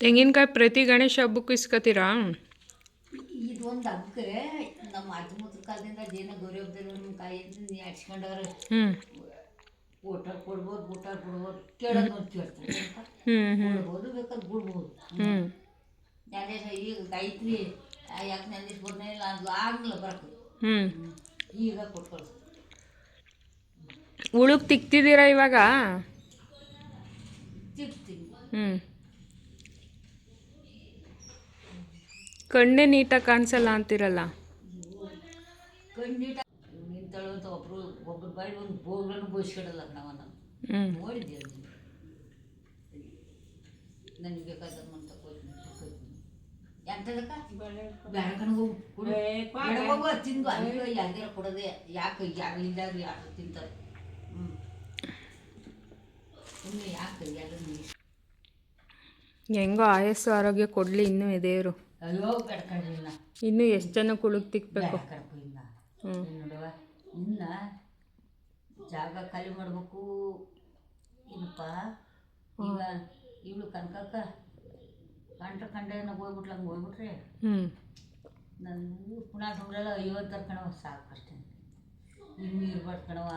ತೆಂಗಿನಕಾಯಿ ಪ್ರತಿ ಗಣೇಶ ಹಬ್ಬಕ್ಕೂ ಇಸ್ಕೊತೀರಾ? ಇದೊಂದು ಹಬ್ಬಕ್ಕೆ ನಮ್ಮ ಅಜ್ಜ ಮುದ್ರ ಕಾಲದಿಂದ ಜೇನ ಗೌರಿ ಹಬ್ಬದಲ್ಲಿ ನಮ್ಮ ಕಾಯಿ ಹಚ್ಕೊಂಡವ್ರೆ ಹ್ಞೂ ಊಟ ಕೊಡ್ಬೋದು ಊಟ ಕೊಡ್ಬೋದು ಕೇಳೋದು ಅಂತ ಕೇಳ್ತಾರೆ ಹ್ಞೂ ಹ್ಞೂ ಕೊಡ್ಬೋದು ಬೇಕಾದ್ರೆ ಬಿಡ್ಬೋದು ಹ್ಞೂ ನಂದೇಶ ಈಗ ಐತ್ರಿ ಯಾಕೆ ನಂದೇಶ ಬಂದೇ ಇಲ್ಲ ಅದು ಆಗಲಿಲ್ಲ ಬರಕ್ಕೆ ಹ್ಞೂ ಈಗ ಕೊಟ್ಟು ಉಳುಕ್ ತಿಕ್ತಿದ್ದೀರ ಇವಾಗ? ಹ್ಞೂ ಕಣ್ಣೇ ನೀಟಾಗಿ ಕಾಣಿಸಲ್ಲ ಅಂತಿರಲ್ಲ? ಕೊಡೋದೆ ಯಾಕೆ ಯಾರು ಇಲ್ಲ ಯಾರು ತಿಂತಾರೆ? ಹೆಂಗೋ ಆಯಸ್ಸು ಆರೋಗ್ಯ ಕೊಡಲಿ ಇನ್ನೂ ದೇವರು. ಇನ್ನೂ ಎಷ್ಟು ಜನ ಉಳುಕ್ ತಿಕ್ಬೇಕು? ಹ್ಞೂ ಇನ್ನ ಜಾಗ ಖಾಲಿ ಮಾಡಬೇಕು ಏನಪ್ಪ ಈಗ ಇವಳು ಕನಕಕ್ಕ ಕಂಡ್ರೆ ಕಂಡ ನಾವು ಹೋಗ್ಬಿಟ್ಲ ಹಂಗೆ ಹೋಗ್ಬಿಟ್ರೆ ಹ್ಞೂ ನನ್ನ ಪುನಃ ಸಂಬಳ ಐವತ್ತು ಕಣವ ಸಾಕು ಅಷ್ಟೇ. ಇನ್ನು ಇರ್ಬಾರ್ದು ಕಣವ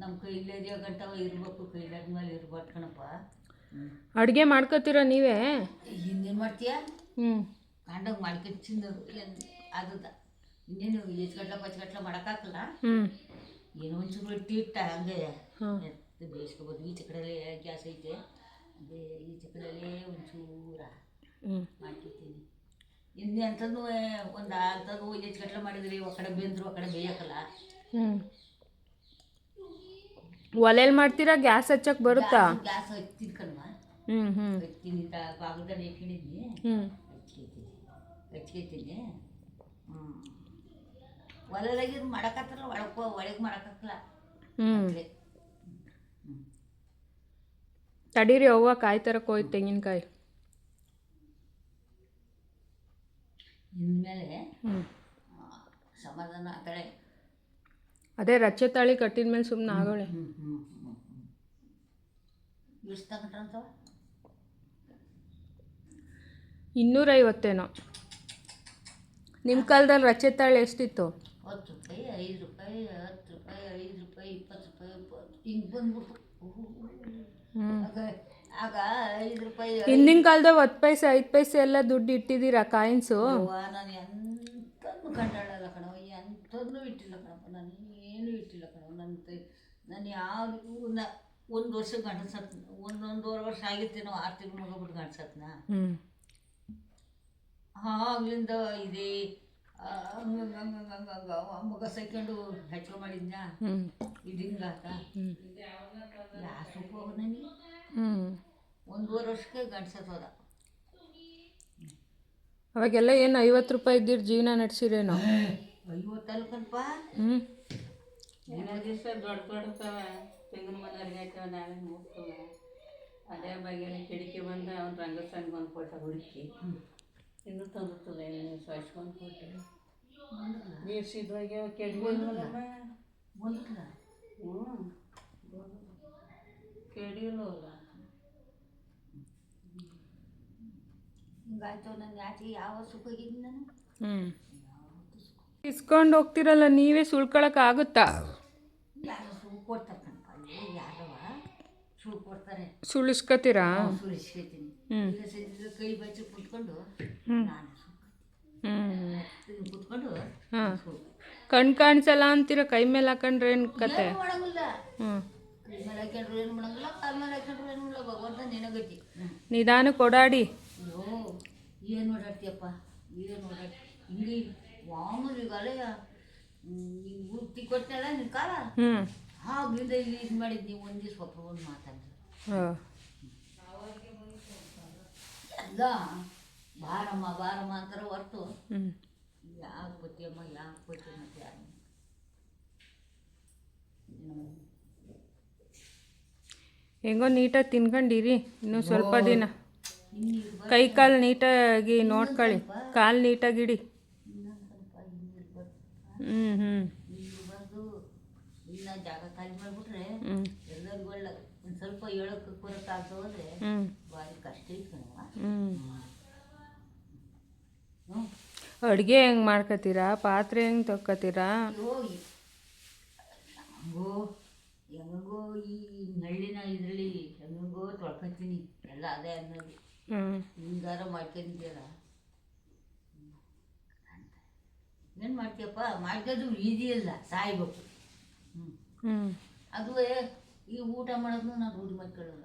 ನಮ್ಮ ಕೈಲೇರಿಯ ಗಂಟವ ಇರ್ಬೇಕು ಕೈಲಾದ ಮೇಲೆ ಇರ್ಬಾರ್ದು ಕಣಪ್ಪ. ಅಡುಗೆ ಮಾಡ್ಕೋತೀರ ನೀವೇ? ಇನ್ನೇನು ಮಾಡ್ತೀಯ? ಹ್ಞೂ ಕಂಡಂಗೆ ಮಾಡ್ಕೊಂಡು ತಿನ್ನೋದು ಏನು ಅದದ ಇನ್ನೇನು ಹೆಚ್ಚುಗಟ್ಲ ಪಚ್ಚಗಟ್ಲ ಮಾಡೋಕ್ಕಾಗಲ್ಲ. ಹ್ಞೂ ಏನೋ ಒಂಚೂರು ರೊಟ್ಟಿ ಇಟ್ಟ ಹಂಗೆ ಬೇಯಿಸ್ಕೋಬೋದು. ಈ ಚಕಡಲ್ಲೇ ಗ್ಯಾಸ್ ಐತೆ. ಅದೇ ಈಚೆ ಕಡೆಯಲ್ಲೇ ಒಂಚೂರ ಮಾಡ್ಕೊತೀನಿ. ಇನ್ನು ಅಂಥದ್ದು ಒಂದು ಅಂಥದ್ದು ಹೆಚ್ಚುಗಟ್ಲೆ ಮಾಡಿದ್ರಿ ಒಕ್ಕಡೆ ಕಡೆ ಬೆಂದ್ರು ಒಕ್ಕಡೆ ಕಡೆ ಬೇಯಕ್ಕಲ್ಲ ಹ್ಞೂ ಒಲೆಯಲ್ಲಿ ಮಾಡ್ತೀರಾ? ಗ್ಯಾಸ್ ಹಚ್ಚಕ್ಕೆ ಬರುತ್ತಾ? ಗ್ಯಾಸ್ ಕಣ್ವ ಹ್ಞೂ ಹ್ಞೂ ಹಚ್ತೀನಿ ಬಾಗಲ್ದಲ್ಲಿ ಇಟ್ಕೊಂಡಿದ್ನಿ ಹ್ಞೂ ಹಚ್ಕೊತೀನಿ. ಹಚ್ಕೊತೀನಿ. ಹ್ಞೂ ಒಲೆದಾಗಿದ್ದು ಮಾಡಕತ್ತಲ್ಲ ಒಳಗೆ ಒಳಗೆ ಮಾಡಕತ್ತಲ್ಲ. ಹ್ಞೂ ತಡೀರಿ ಅವ್ವ ಕಾಯಿ ತರಕ್ಕೆ ಹೋಯ್ತು ತೆಂಗಿನಕಾಯಿ. ಇನ್ಮೇಲೆ ಸಮಾಧಾನ ಆ ಕಡೆ ಅದೇ ರಚ್ಚೆ ತಾಳಿ ಕಟ್ಟಿದ ಮೇಲೆ ಸುಮ್ಮನೆ ಆಗೋಳೆ. ಇನ್ನೂರೈವತ್ತೇನೋ. ನಿಮ್ಮ ಕಾಲದಲ್ಲಿ ರಚ್ಚೆ ತಾಳಿ ಎಷ್ಟಿತ್ತು? ಹತ್ತು ರೂಪಾಯಿ ಐದು ರೂಪಾಯಿ ಹತ್ತು ರೂಪಾಯಿ ಐದು ರೂಪಾಯಿ ಇಪ್ಪತ್ತು ರೂಪಾಯಿ ಹಿಂಗೆ ಬಂದ್ಬಿಟ್ಟು ಆಗ ಐದು ರೂಪಾಯಿ ಹಿಂದಿನ ಕಾಲದಾಗ ಹತ್ತು ಪೈಸೆ ಐದು ಪೈಸೆ ಎಲ್ಲ ದುಡ್ಡು ಇಟ್ಟಿದ್ದೀರಾ ಕಾಯಿನ್ಸು? ನಾನು ಎಂಥದ್ದು ಕಂಡಾಡಲ್ಲ ಕಣವ ಎಂಥದ್ದು ಇಟ್ಟಿಲ್ಲ ಕಣಪ್ಪ ನಾನು ಏನೂ ಇಟ್ಟಿಲ್ಲ ಕಣ. ನನ್ನ ನಾನು ನಾನು ಯಾವುದು ಒಂದು ವರ್ಷ ಗಂಡಸತ್ ಒಂದೊಂದೂವರೆ ವರ್ಷ ಆಗಿತ್ತೇನೋ ಆರು ತಿಂಗಳು ಮಗಬಿಟ್ಟು ಗಂಡಸತ್ನ. ಹ್ಞೂ ಆಗ್ಲಿಂದ ಇದೆ ಮಗ ಸೈಕೊಂಡು ಹೆಚ್ಚು ಮಾಡಿದ್ನ. ಹ್ಞೂ ಇದು ಹಿಂಗಾತ ಹ್ಞೂ ಯಾ ಸುಖ ನನಗೆ? ಒಂದೂವರೆ ವರ್ಷಕ್ಕೆ ಗಂಡಸತ್ ಹೋದ. ಅವಾಗೆಲ್ಲ ಏನು ಐವತ್ತು ರೂಪಾಯಿ ಇದ್ದಿರ ಜೀವನ ನಡೆಸಿರೇನೋ? ಐವತ್ತಲ್ಕನಪ್ಪ ಹ್ಞೂ ದಿವಸ ದೊಡ್ಡ ತೆಂಗಿನ ಮನೆಯವ್ರಿಗೆ ಆಯ್ತವ ಅದೇ ಬಗೆಲ್ಲ ಕಿಡಿಕೆ ಬಂದ ಅವ್ನು ರಂಗ ಸಂಘ ಒಂದು ಕೊಟ್ಟ ಹುಡುಕಿ. ಇನ್ನೂ ತಂದಿರ್ತದೆ ಸ್ವಚ್ಛಕೊಂಡು ಕೊಟ್ಟು ನೀರು ಸಿದ್ಧವಾಗಿ ಹ್ಞೂ ಕೆಡಿಲ್ಲವಲ್ಲ ಹಿಂಗಾಯ್ತು ನನ್ನ ಯಾಕೆ ಯಾವ ನಾನು ಹ್ಞೂ ಇಸ್ಕೊಂಡು ಹೋಗ್ತಿರಲ್ಲ ನೀವೇ ಸುಳ್ಕೊಳಕ್ಕೆ ಆಗುತ್ತಾ? ಕೊಡ್ತಾರೆ ಕಣಪ್ಪ ಅಲ್ಲಿ ಯಾರವ ಸುಳ್ಳು ಕೊಡ್ತಾರೆ. ಸುಳಿಸ್ಕೊತೀರಾ ಸುಳಿಸ್ಕೊತೀನಿ ಹ್ಞೂ ಈಗ ಸದ್ಯದ ಕೈ ಬಚ್ಚಿ ಕುತ್ಕೊಂಡು ನಾನು ಕುತ್ಕೊಂಡು ಕಣ್ ಕಾಣಿಸಲ್ಲ ಅಂತೀರ? ಕೈ ಮೇಲೆ ಹಾಕೊಂಡ್ರೆ ಏನು ಕತೆ? ನಿಧಾನ ಮಾಡಂಗಿಲ್ಲ. ಹ್ಞೂ ಕೈ ಮೇಲೆ ಹಾಕೊಂಡ್ರು ಏನು ಮಾಡಂಗಿಲ್ಲ ಮೇಲೆ ಹಾಕೊಂಡ್ರು ಏನು ಮಾಡಲ್ಲ ಭಗವಂತ ನಿನಗತಿ. ಹ್ಞೂ ನಿಧಾನಕ್ಕೆ ಓಡಾಡಿ ಅಯ್ಯೋ ಏನು ಓಡಾಡ್ತೀಯಪ್ಪ ಏನು ಓಡಾಡ್ತಿ ಹಿಂಗೆ ಮಾಮೂಲಿ ಈಗಲೇ ಹಿಂಗೆ ಗುರ್ತಿ ಕೊಟ್ಟಲ್ಲ ನಿನ್ನ ಕಾಲ? ಹ್ಞೂ ಆಗ್ಲಿಂದ ಇಲ್ಲಿ ಇದು ಮಾಡಿದ್ದು ನೀವು ಒಂದು ದಿವ್ಸ ಒಬ್ಬರು ಒಂದು ಮಾತಾಡಿದ್ರು ಹಾಂ. ಎಲ್ಲ ಬಾರಮ್ಮ ಬಾರಮ್ಮ ಅಂತಾರೆ ಹೊರ್ತು. ಹ್ಞೂ ಯಾಕೆ ಬತ್ತೀಯಮ್ಮ ಯಾಕೆ ಬತ್ತಿ ಮತ್ತೆ ಯಾರು ಹೆಂಗೋ ನೀಟಾಗಿ ತಿನ್ಕೊಂಡಿರಿ. ಇನ್ನೂ ಸ್ವಲ್ಪ ದಿನ. ಕೈ ಕಾಲು ನೀಟಾಗಿ ನೋಡ್ಕೊಳ್ಳಿ. ಕಾಲು ನೀಟಾಗಿಡಿ. ಹ್ಞೂ ಹ್ಞೂ ಇನ್ನು ಜಾಗ ಖಾಲಿ ಮಾಡಿಬಿಟ್ರೆ ಎಲ್ಲರಿಗೂ ಒಳ್ಳೆ ಒಂದು ಸ್ವಲ್ಪ ಹೇಳಕ್ಕೆ ಬರೋಕ್ಕಾಗ್ತ ಹೋದ್ರೆ ಹ್ಞೂ ಭಾರಿ ಕಷ್ಟ ಹ್ಞೂ ಅಡುಗೆ ಹೆಂಗೆ ಮಾಡ್ಕೋತೀರಾ? ಪಾತ್ರೆ ಹೆಂಗೆ ತೊಕ್ಕೊತೀರಾ? ಹೋಗಿ ಹೆಂಗೋ ಈ ನಳ್ಳಿನ ಇದರಲ್ಲಿ ಹೆಂಗೋ ತೊಳ್ಕೊತೀನಿ. ಎಲ್ಲ ಅದೇ ಅನ್ನೋದು. ಹಿಂಗಾರ ಮಾಡ್ಕೊಂಡಿದ್ದೀರ? ಏನು ಮಾಡ್ತೀಯಪ್ಪ? ಮಾಡ್ಕೋದು ಈಜಿ ಇಲ್ಲ ಸಾಯ್ಬೇಕು. ಅದು ಈ ಊಟ ಮಾಡೋದನ್ನು ನಾನು ರೂಢಿ ಮಾಡ್ಕೊಳ್ಳಲ್ಲ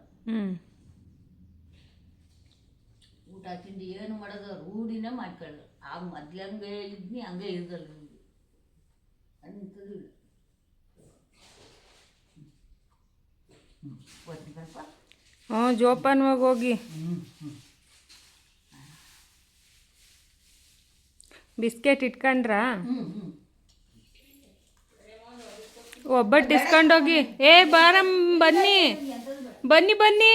ಊಟ ತಿಂಡಿ ಏನು ಮಾಡೋದು ರೂಢಿನೇ ಮಾಡ್ಕೊಳ್ಳಲ್ಲ ಆ ಮೊದ್ಲು ಹಂಗೆ ಇದ್ನಿ ಹಂಗೆ ಇರ್ದಲ್ಲ ನಿಮಗೆ ಅಂಥದ್ದು ಇಲ್ಲ. ಹ್ಞೂ ಜೋಪಾನವಾಗಿ ಹೋಗಿ ಬಿಸ್ಕೆಟ್ ಇಟ್ಕೊಂಡ್ರಾ? ಒಬ್ಬಟ್ಟು ಇಸ್ಕೊಂಡೋಗಿ ಏ ಬಾರಮ್ ಬನ್ನಿ ಬನ್ನಿ ಬನ್ನಿ